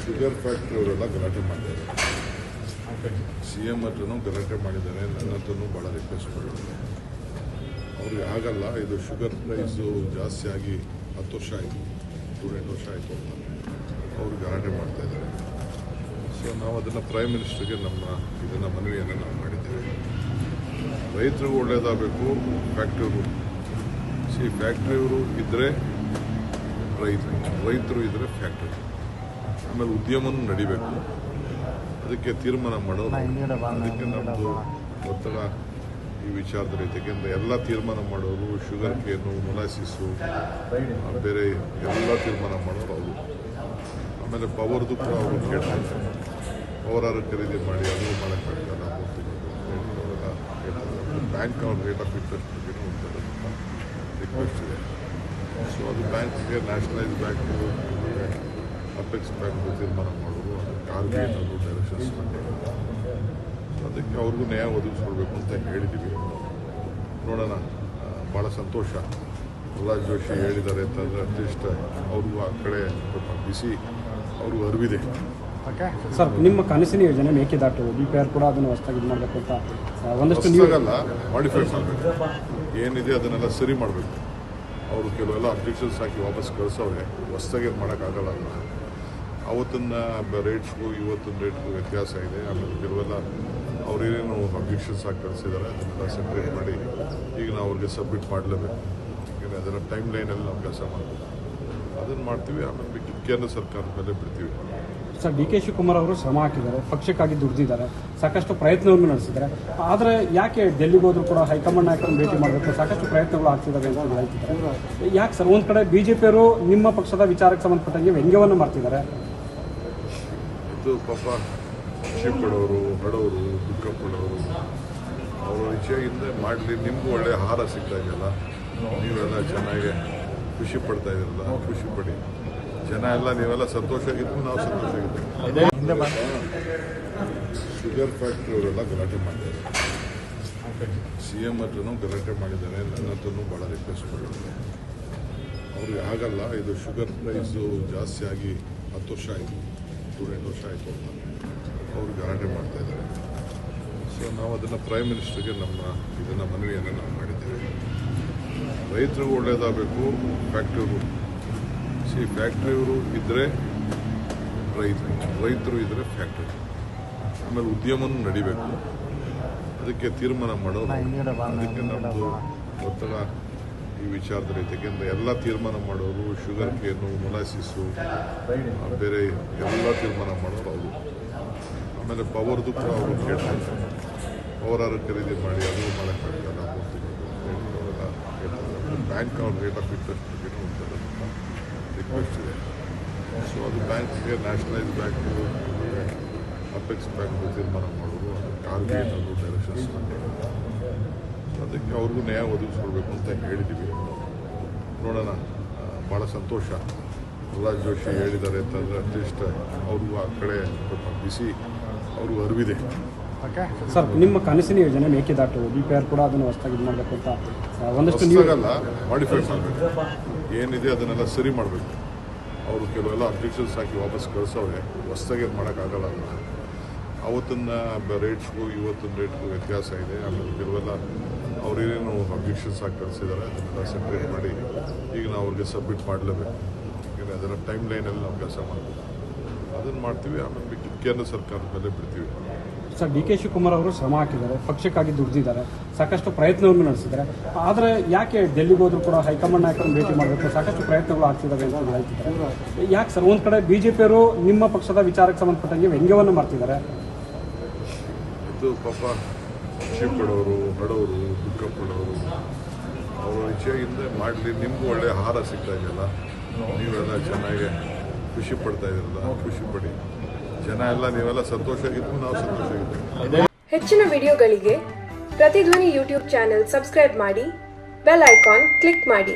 Sugar factory ಅವರೆಲ್ಲ ಗಲಾಟೆ ಮಾಡಿದ್ದಾರೆ ಸಿ ಎಂ ಹತ್ರನೂ ಗಲಾಟೆ ಮಾಡಿದ್ದಾರೆ. ನನ್ನ ಭಾಳ ರಿಕ್ವೆಸ್ಟ್ ಮಾಡಿದ್ದಾರೆ. ಅವ್ರಿಗೆ ಆಗಲ್ಲ. ಇದು ಶುಗರ್ ಪ್ರೈಸು ಜಾಸ್ತಿ ಆಗಿ ಹತ್ತು ವರ್ಷ ಆಯಿತು. ಹದಿನೆಂಟು ವರ್ಷ ಆಯಿತು ಅಂತ ಅವ್ರು ಗಲಾಟೆ ಮಾಡ್ತಾ ಇದ್ದಾರೆ. ಸೊ ನಾವು ಅದನ್ನು ಪ್ರೈಮ್ ಮಿನಿಸ್ಟರ್ಗೆ ನಮ್ಮ ಇದನ್ನು ಮನವಿಯನ್ನು ನಾವು ಮಾಡಿದ್ದೇವೆ. ರೈತರಿಗೂ ಒಳ್ಳೇದಾಗಬೇಕು ಫ್ಯಾಕ್ಟ್ರಿಯವರು ಸಿ ಫ್ಯಾಕ್ಟ್ರಿಯವರು ಇದ್ದರೆ ರೈತರು ರೈತರು ಇದ್ದರೆ ಫ್ಯಾಕ್ಟ್ರಿ ಆಮೇಲೆ ಉದ್ಯಮನೂ ನಡಿಬೇಕು. ಅದಕ್ಕೆ ತೀರ್ಮಾನ ಮಾಡೋದು ಅದಕ್ಕೆ ನಮ್ಮದು ಒತ್ತಡ ಈ ವಿಚಾರದಲ್ಲಿ ಯಾಕೆಂದರೆ ಎಲ್ಲ ತೀರ್ಮಾನ ಮಾಡೋರು ಶುಗರ್ ಕೇನು ಮೊಲಾಸಿಸು ಬೇರೆ ಎಲ್ಲ ತೀರ್ಮಾನ ಮಾಡೋರು ಅವರು. ಆಮೇಲೆ ಪವರ್ದು ಕೂಡ ಅವರು ಕೇಳ್ತಾರೆ. ಪವರ್ ಅವರು ಖರೀದಿ ಮಾಡಿ ಅದು ಮಾಡಕ್ಕೆ ಮೂರು ತಿಂಗಳು ಅಂತ ಹೇಳಿ ಅವರೆಲ್ಲ ಹೇಳ್ತಾರೆ. ಬ್ಯಾಂಕ್ ಅವ್ರ ರೇಟ್ ಆಫ್ ಇಂಟ್ರೆಸ್ಟ್ ಬಗ್ಗೆ ಒಂದು ರಿಕ್ವೆಸ್ಟ್ ಇದೆ. ಸೊ ಅದು ಬ್ಯಾಂಕ್ಗೆ ನ್ಯಾಷನಲೈಸ್ ಬ್ಯಾಂಕು ಅಪೆಕ್ಸ್ ಬ್ಯಾಂಕ್ ತೀರ್ಮಾನ ಮಾಡೋದು ಅದಕ್ಕೆ ಆರ್ ಬಿ ಡೈರೆಕ್ಷನ್ಸ್ ಸೊ ಅದಕ್ಕೆ ಅವ್ರಿಗೂ ನ್ಯಾಯ ಒದಗಿಸ್ಕೊಡ್ಬೇಕು ಅಂತ ಹೇಳಿದ್ದೀವಿ ನೋಡೋಣ ಭಾಳ ಸಂತೋಷ. ಪ್ರಹ್ಲಾದ್ ಜೋಶಿ ಹೇಳಿದ್ದಾರೆ ಅಂತಂದರೆ ಅಟ್ಲೀಸ್ಟ್ ಅವ್ರಿಗೂ ಆ ಕಡೆ ಸ್ವಲ್ಪ ಬಿಸಿ ಅವ್ರಿಗೂ ಅರಿವಿದೆ. ಸರ್ ನಿಮ್ಮ ಕನಸಿನ ಯೋಜನೆ ಮೇಕೆದಾಟು ಬಿ ಪಿ ಆರ್ ಕೂಡ ಅದನ್ನು ಹೊಸದಾಗಿ ಇದು ಮಾಡಬೇಕು ಅಂತ ಒಂದಷ್ಟು ನೀವು ಹೊಸದಾಗಲ್ಲ ಮಾಡಿಫೈ ಮಾಡಬೇಕು. ಏನಿದೆ ಅದನ್ನೆಲ್ಲ ಸರಿ ಮಾಡಬೇಕು. ಅವರು ಕೆಲವೆಲ್ಲ ಅಬ್ಜೆಕ್ಷನ್ಸ್ ಹಾಕಿ ವಾಪಸ್ ಕಳಿಸೋರೆ ಹೊಸ್ದಾಗಿ ಏನು ಮಾಡೋಕ್ಕಾಗಲ್ಲ ಅಲ್ಲ ಅವತ್ತಿನ ರೇಟ್ಸ್ಗೂ ಇವತ್ತಿನ ರೇಟ್ಗೂ ವ್ಯತ್ಯಾಸ ಇದೆ. ಆಮೇಲೆ ಕೆಲವೆಲ್ಲ ಅವ್ರೇನೇನು ಅಬ್ಜೆಕ್ಷನ್ಸ್ ಹಾಕಿ ಕಳಿಸಿದ್ದಾರೆ. ಅದನ್ನೆಲ್ಲ ಸೆಪ್ರೇಟ್ ಮಾಡಿ ಈಗ ನಾವು ಅವ್ರಿಗೆ ಸಬ್ಮಿಟ್ ಮಾಡಲೇಬೇಕು. ಏಕೆಂದರೆ ಅದರ ಟೈಮ್ ಲೈನಲ್ಲಿ ನಾವು ಕೆಲಸ ಮಾಡಬೇಕು. ಅದನ್ನು ಮಾಡ್ತೀವಿ. ಆಮೇಲೆ ಕೇಂದ್ರ ಸರ್ಕಾರದ ಮೇಲೆ ಬಿಡ್ತೀವಿ. ಸರ್, ಡಿ ಕೆ ಶಿವಕುಮಾರ್ ಅವರು ಶ್ರಮ ಹಾಕಿದ್ದಾರೆ, ಪಕ್ಷಕ್ಕಾಗಿ ದುಡಿದಿದ್ದಾರೆ, ಸಾಕಷ್ಟು ಪ್ರಯತ್ನವನ್ನು ನಡೆಸಿದ್ದಾರೆ. ಆದರೆ ಯಾಕೆ ಡೆಲ್ಲಿಗೆ ಹೋದ್ರು ಕೂಡ ಹೈಕಮಾಂಡ್ ನಾಯಕರನ್ನು ಭೇಟಿ ಮಾಡಬೇಕು? ಸಾಕಷ್ಟು ಪ್ರಯತ್ನಗಳು ಆಗ್ತಿದ್ದಾವೆ ಅಂತ ಹೇಳ್ತಿದ್ದಾರೆ. ಯಾಕೆ ಸರ್, ಒಂದು ಕಡೆ ಬಿ ಜೆ ಪಿಯವರು ನಿಮ್ಮ ಪಕ್ಷದ ವಿಚಾರಕ್ಕೆ ಸಂಬಂಧಪಟ್ಟಂಗೆ ವ್ಯಂಗ್ಯವನ್ನು ಮಾಡ್ತಿದ್ದಾರೆ? ಅವರ ವಿಷಯದಿಂದ ಮಾಡಲಿ, ನಿಮಗೂ ಒಳ್ಳೆಯ ಆಹಾರ ಸಿಗ್ತಾ ಇದೆಯಲ್ಲ? ನೀವೆಲ್ಲ ಚೆನ್ನಾಗಿ ಖುಷಿ ಪಡ್ತಾ ಇದ್ದೀರಲ್ಲ ಖುಷಿ ಪಡಿ. ಜನ ಎಲ್ಲ ನೀವೆಲ್ಲ ಸಂತೋಷ ಆಗಿದ್ರು ನಾವು ಸಂತೋಷ ಆಗಿದ್ದೀವಿ ಶುಗರ್ ಫ್ಯಾಕ್ಟ್ರಿ ಅವರೆಲ್ಲ ಗಲಾಟೆ ಮಾಡಿದ್ದಾರೆ ಸಿ ಎಂ ಹತ್ರನೂ ಗಲಾಟೆ ಮಾಡಿದ್ದಾರೆ ನನ್ನ ಹತ್ರನೂ ಭಾಳ ರಿಕ್ವೆಸ್ಟ್ ಮಾಡಿದ್ದಾರೆ. ಅವ್ರಿಗೆ ಆಗಲ್ಲ ಇದು ಶುಗರ್ ಪ್ರೈಸು ಜಾಸ್ತಿ ಆಗಿ ಹತ್ತು ವರ್ಷ ಆಯಿತು ಹದಿನೆಂಟು ವರ್ಷ ಆಯಿತು ಅಂತ. ಅವ್ರು ಗಲಾಟೆ ಮಾಡ್ತಾ ಇದ್ದಾರೆ. ಸೊ ನಾವು ಅದನ್ನು ಪ್ರೈಮ್ ಮಿನಿಸ್ಟರ್ಗೆ ನಮ್ಮ ಇದನ್ನು ಮನವಿಯನ್ನು ನಾವು ಮಾಡಿದ್ದೇವೆ. ರೈತರಿಗೂ ಒಳ್ಳೆಯದಾಗಬೇಕು ಫ್ಯಾಕ್ಟ್ರಿಯವರು ಸಿ ಫ್ಯಾಕ್ಟ್ರಿಯವರು ಇದ್ದರೆ ರೈತರು ರೈತರು ಇದ್ದರೆ ಫ್ಯಾಕ್ಟ್ರಿ. ಆಮೇಲೆ ಉದ್ಯಮನೂ ನಡಿಬೇಕು. ಅದಕ್ಕೆ ತೀರ್ಮಾನ ಮಾಡೋದು ಅದಕ್ಕೆ ನಮ್ಮದು ಒತ್ತಡ ಈ ವಿಚಾರದಲ್ಲಿ ಯಾಕೆಂದರೆ ಎಲ್ಲ ತೀರ್ಮಾನ ಮಾಡೋರು ಶುಗರ್ ಕೇನು ಮೊಲಾಸಿಸು ಬೇರೆ ಎಲ್ಲ ತೀರ್ಮಾನ ಮಾಡೋರು ಅವರು. ಆಮೇಲೆ ಪವರ್ದು ಕೂಡ ಅವರು ಕೇಳ್ತಾರೆ. ಪವರಾರು ಪವರ್ ಖರೀದಿ ಮಾಡಿ ಅದು ಮೂರು ತಿಂಗಳು ಅವರೆಲ್ಲ ಹೇಳ್ತಾರೆ. ಬ್ಯಾಂಕ್ ಅವ್ರ ರೇಟ್ ಆಫ್ ಇಂಟ್ರೆಸ್ಟ್ ಬಗ್ಗೆ ಒಂದು ರಿಕ್ವೆಸ್ಟ್ ಇದೆ ಸೊ ಅದು ಬ್ಯಾಂಕ್ಗೆ ನ್ಯಾಷನಲೈಸ್ ಬ್ಯಾಂಕು ಅಪೆಕ್ಸ್ ಬ್ಯಾಂಕ್ ತೀರ್ಮಾನ ಮಾಡೋದು ಬಿ ಐನವರು ಡೈರೆಕ್ಷನ್ಸ್ ಅದಕ್ಕೆ ಅವ್ರಿಗೂ ನ್ಯಾಯ ಒದಗಿಸ್ಕೊಡ್ಬೇಕು ಅಂತ ಹೇಳಿದ್ದೀವಿ ನೋಡೋಣ ಭಾಳ ಸಂತೋಷ. ಪ್ರಹ್ಲಾದ್ ಜೋಶಿ ಹೇಳಿದ್ದಾರೆ ಅಂತಂದರೆ ಅಟ್ಲೀಸ್ಟ್ ಅವ್ರಿಗೂ ಆ ಕಡೆ ಸ್ವಲ್ಪ ಬಿಸಿ ಅವ್ರಿಗೂ ಅರಿವಿದೆ. ಸರ್ ನಿಮ್ಮ ಕನಸಿನ ಯೋಜನೆ ಮೇಕೆದಾಟು ಬಿ ಪಿ ಆರ್ ಕೂಡ ಅದನ್ನು ಹೊಸದಾಗಿ ಇದು ಮಾಡಬೇಕು ಅಂತ ಆ, ಒಂದಷ್ಟು ನೀವು ಹೊಸದಾಗಲ್ಲ ಮಾಡಿಫೈ ಮಾಡಬೇಕು. ಏನಿದೆ ಅದನ್ನೆಲ್ಲ ಸರಿ ಮಾಡಬೇಕು. ಅವರು ಕೆಲವೆಲ್ಲ ಅಬ್ಜೆಕ್ಷನ್ಸ್ ಹಾಕಿ ವಾಪಸ್ ಕಳಿಸೋರೆ ಹೊಸದಾಗಿ ಅದು ಮಾಡೋಕ್ಕಾಗಲ್ಲ ಅದನ್ನ ಅವತ್ತಿನ ರೇಟ್ಸ್ಗೂ ಇವತ್ತಿನ ರೇಟ್ಗೂ ವ್ಯತ್ಯಾಸ ಇದೆ. ಆಮೇಲೆ ಕೆಲವೆಲ್ಲ ಅವ್ರೇನೇನು ಅಬ್ಜೆಕ್ಷನ್ಸ್ ಹಾಕಿ ಕಳಿಸಿದ್ದಾರೆ ಅದನ್ನೆಲ್ಲ ಸೆಪ್ರೇಟ್ ಮಾಡಿ ಈಗ ನಾವು ಅವ್ರಿಗೆ ಸಬ್ಮಿಟ್ ಮಾಡಲೇಬೇಕು. ಯಾಕಂದರೆ ಅದರ ಟೈಮ್ ಲೈನಲ್ಲಿ ನಾವು ಕೆಲಸ ಮಾಡಬೇಕು ಅದನ್ನು ಮಾಡ್ತೀವಿ ಆಮೇಲೆ ಕೇಂದ್ರ ಸರ್ಕಾರದ ಮೇಲೆ ಬಿಡ್ತೀವಿ. ಸರ್, ಡಿ ಕೆ ಶಿವಕುಮಾರ್ ಅವರು ಶ್ರಮ ಹಾಕಿದ್ದಾರೆ, ಪಕ್ಷಕ್ಕಾಗಿ ದುಡಿದಿದ್ದಾರೆ, ಸಾಕಷ್ಟು ಪ್ರಯತ್ನವನ್ನು ನಡೆಸಿದ್ದಾರೆ. ಆದರೆ ಯಾಕೆ ಡೆಲ್ಲಿಗೆ ಹೋದ್ರು ಕೂಡ ಹೈಕಮಾಂಡ್ ನಾಯಕರನ್ನು ಭೇಟಿ ಮಾಡಬೇಕು ಸಾಕಷ್ಟು ಪ್ರಯತ್ನಗಳು ಆಗ್ತಿದ್ದಾವೆ ಅಂತ ಹೇಳ್ತಿದ್ದಾರೆ. ಯಾಕೆ ಸರ್, ಒಂದು ಕಡೆ ಬಿ ಜೆ ಪಿಯವರು ನಿಮ್ಮ ಪಕ್ಷದ ವಿಚಾರಕ್ಕೆ ಸಂಬಂಧಪಟ್ಟಂಗೆ ವ್ಯಂಗ್ಯವನ್ನು ಮಾಡ್ತಿದ್ದಾರೆ? ಪಡೋರು ಅವರ ಮಾಡಲಿ, ನಿಮಗೂ ಒಳ್ಳೆ ಆಹಾರ ಸಿಗ್ತಾ ಇದೆಯಲ್ಲ? ನೀವೆಲ್ಲ ಚೆನ್ನಾಗಿ ಖುಷಿ ಪಡ್ತಾ ಇದ್ದೀರಲ್ಲ ಖುಷಿ ಪಡಿ. ಜನ ಎಲ್ಲ ನೀವೆಲ್ಲ ಸಂತೋಷ ಆಗಿದ್ದು ನಾವು ಸಂತೋಷ ಆಗಿದ್ದೀವಿ ಹೆಚ್ಚಿನ ವಿಡಿಯೋಗಳಿಗೆ ಪ್ರತಿಧ್ವನಿ ಯೂಟ್ಯೂಬ್ ಚಾನೆಲ್ ಸಬ್ಸ್ಕ್ರೈಬ್ ಮಾಡಿ, ಬೆಲ್ ಐಕಾನ್ ಕ್ಲಿಕ್ ಮಾಡಿ.